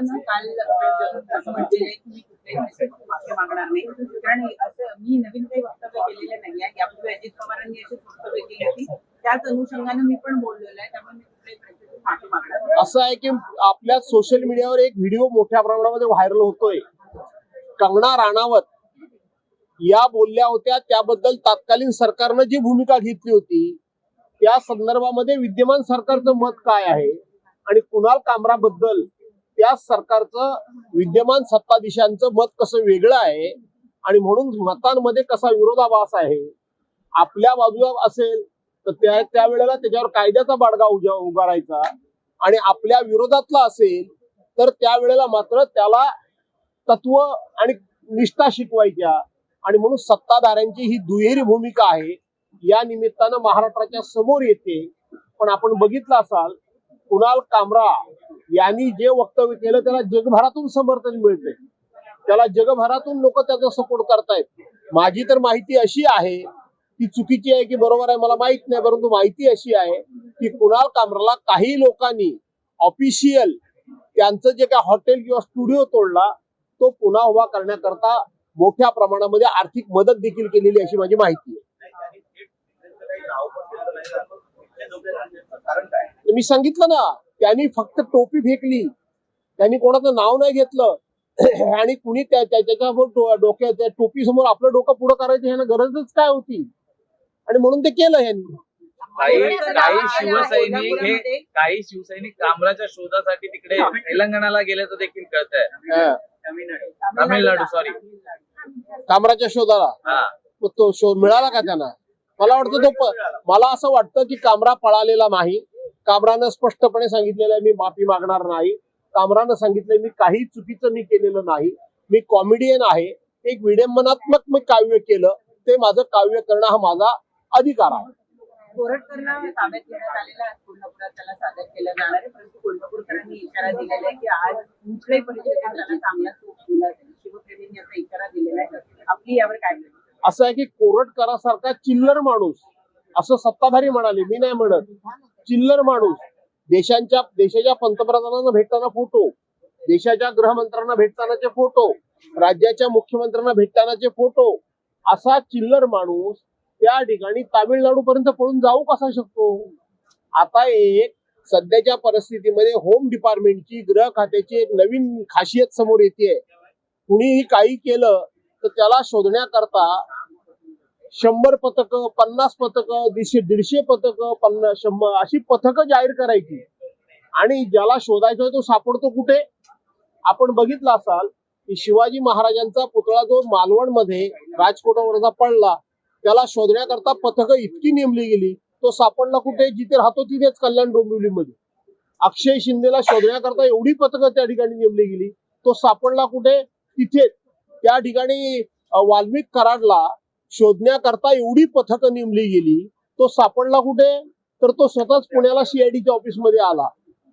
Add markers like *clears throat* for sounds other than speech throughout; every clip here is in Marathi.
त्यांना काल असं म्हटलेलं आहे की मी कुठल्याही माफी मागणार नाही. कारण असं मी नवीन काही वक्तव्य केलेलं नाही आहे. यापूर्वी अजित पवारांनी अशी वक्तव्य केली होती. त्याच अनुषंगाने मी पण बोललेलं आहे. त्यामुळे मी कुठल्याही मागणार. असं आहे की आपल्या सोशल मीडियावर एक व्हिडिओ मोठ्या प्रमाणामध्ये व्हायरल होतोय. कंगना राणावत या बोलल्या होत्या. त्याबद्दल तत्कालीन सरकारनं जी भूमिका घेतली होती त्या संदर्भामध्ये विद्यमान सरकारचं मत काय आहे? आणि कुणाल कामराबद्दल त्या सरकारचं विद्यमान सत्ताधीशांचं मत कसं वेगळं आहे आणि म्हणून मतांमध्ये कसा विरोधाभास आहे आपल्या बाजूला असेल तर त्या त्यावेळेला त्याच्यावर कायद्याचा बाडगा उजा उगारायचा आणि आपल्या विरोधातला असेल तर त्यावेळेला मात्र त्याला तत्व आणि निष्ठा शिकवायच्या आणि म्हणून सत्ताधाऱ्यांची ही दुहेरी भूमिका आहे. या निमित्तानं महाराष्ट्राच्या समोर येते. पण आपण बघितलं असाल कुणाल कामरा यांनी जे वक्तव्य केलं त्याला जगभरातून समर्थन मिळते त्याला जगभरातून लोक त्याचा सपोर्ट करतायत. माझी तर माहिती अशी आहे ती चुकीची आहे की बरोबर आहे मला माहीत नाही परंतु माहिती अशी आहे की कुणाल कामराला काही लोकांनी ऑफिशियल त्यांचं जे काय हॉटेल किंवा स्टुडिओ तोडला तो पुन्हा उभा करण्याकरता मोठ्या प्रमाणामध्ये आर्थिक मदत देखील केलेली अशी माझी माहिती आहे. तर मी सांगितलं ना त्यांनी फक्त टोपी फेकली. त्यांनी कोणाचं नाव नाही घेतलं. *clears throat* आणि कुणी त्या त्या- त्याच्यासमोर डोक्या त्या टोपी समोर आपलं डोकं पुढं करायचं ह्यानं गरजच काय होती? आणि म्हणून ते केलं ह्यांनी. काही शिवसैनिक हे. काही शिवसैनिक कांबराच्या शोधासाठी तिकडे तेलंगणाला गेल्याचं देखील कळत आहे. तामिळनाडू, sorry. कामराच्या शोधाला? हा. तो शोध मिळाला का त्यांना? मला वाटतं तो मला असं वाटतं की कामरा पळालेला नाही. कामरानं स्पष्टपणे सांगितलेलं आहे मी माफी मागणार नाही. कामरानं सांगितलंय मी काही चुकीचं मी केलेलं नाही. मी कॉमेडियन आहे. एक विडंबनात्मक मी काव्य केलं. ते माझं काव्य करणं हा माझा अधिकार आहे? असं आहे की कोरटकरासारखा चिल्लर माणूस असं सत्ताधारी म्हणाले मी नाही म्हणत. चिल्लर माणूस. देशांच्या देशाच्या पंतप्रधानांना भेटताना फोटो. देशाच्या गृहमंत्र्यांना भेटतानाचे फोटो. राज्याच्या मुख्यमंत्र्यांना भेटतानाचे फोटो. असा चिल्लर माणूस त्या ठिकाणी तामिळनाडू पर्यंत पळून जाऊ कसा शकतो? आता एक सध्याच्या परिस्थितीमध्ये होम डिपार्टमेंटची गृह खात्याची एक नवीन खासियत समोर येते कुणीही काही केलं तर त्याला शोधण्याकरता शंभर पथक पन्नास पथक दीडशे दीडशे पथक पन्नास शंभर अशी पथकं जाहीर करायची. आणि ज्याला शोधायचा तो सापडतो कुठे? आपण बघितलं असाल की शिवाजी महाराजांचा पुतळा जो मालवणमध्ये राजकोटावरचा पडला त्याला शोधण्याकरता पथकं इतकी नेमली गेली तो सापडला कुठे? जिथे राहतो तिथेच कल्याण डोंबिवलीमध्ये. अक्षय शिंदेला शोधण्याकरता एवढी पथकं त्या ठिकाणी नेमली गेली तो सापडला कुठे? तिथेच त्या ठिकाणी वाल्मिक कराडला शोधण्याकरता एवढी पथकं नेमली गेली तो सापडला कुठे? तर तो स्वतःच पुण्याला सीआयडीच्या ऑफिसमध्ये आला.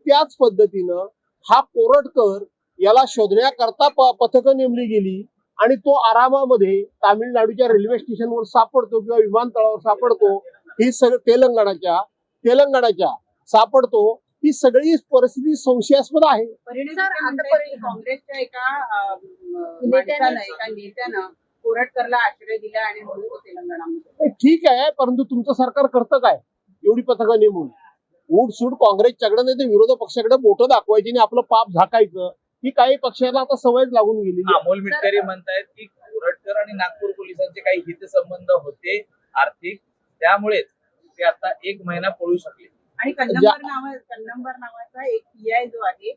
त्याच पद्धतीनं हा कोरटकर याला शोधण्याकरता पथकं नेमली गेली आणि तो आरामामध्ये तामिळनाडूच्या रेल्वे स्टेशनवर सापडतो किंवा विमानतळावर सापडतो. ही सगळं तेलंगणाच्या तेलंगणाच्या सापडतो. ही सगळी परिस्थिती संशयास्पद आहे. काँग्रेसच्या एका नेत्यानं कोरटकरला आश्रय दिला आणि म्हणून तो तेलंगणामध्ये हे ठीक आहे परंतु तुमचं सरकार करतं काय? एवढी पथकं नेमून. उठ सूट काँग्रेसच्याकडे नाही तर विरोधी पक्षाकडे बोटं दाखवायची आणि आपलं पाप झाकायचं. ही काही पक्षाला आता सवयच लागून आहे. अमोल मिटकरी म्हणतायत की कोरटकर आणि नागपूर पोलिसांचे काही हितसंबंध होते आर्थिक. त्यामुळेच ते आता एक महिना पळू शकले. आणि कन्नंबर नावा कन्नंबर नावाचा एक पीआय जो आहे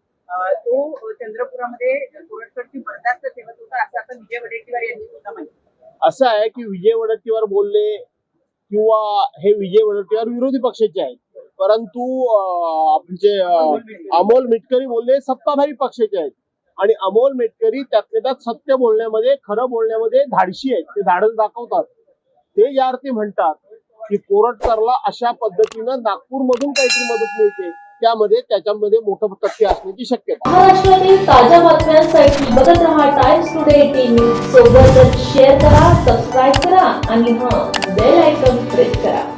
तो चंद्रपुरामध्ये कोरटकरची बर्दास्त ठेवत होता असं आता विजय वडेट्टीवार यांनी सुद्धा म्हटलं असं आहे की विजय वडट्टीवार बोलले किंवा हे विजय वडट्टीवार विरोधी पक्षाचे आहेत. परंतु अं, म्हणजे अमोल मिटकरी बोलले सत्ताधारी पक्षाचे आहेत. आणि अमोल मेटकरी त्यातले त्यात सत्य बोलण्यामध्ये खरं बोलण्यामध्ये धाडशी आहेत. ते धाडस दाखवतात. ते ज्या अर्थी म्हणतात की कोरटकरला अशा पद्धतीनं नागपूरमधून काहीतरी मदत मिळते. त्यामध्ये त्याच्यामध्ये मोठं तथ्य असण्याची शक्यता. महाराष्ट्रातील ताज्या बातम्यांसाठी बघत रहा टाइम्स टुडे टीव्ही सोबतच शेअर करा सबस्क्राईब करा आणि हा बेल आयकॉन प्रेस करा.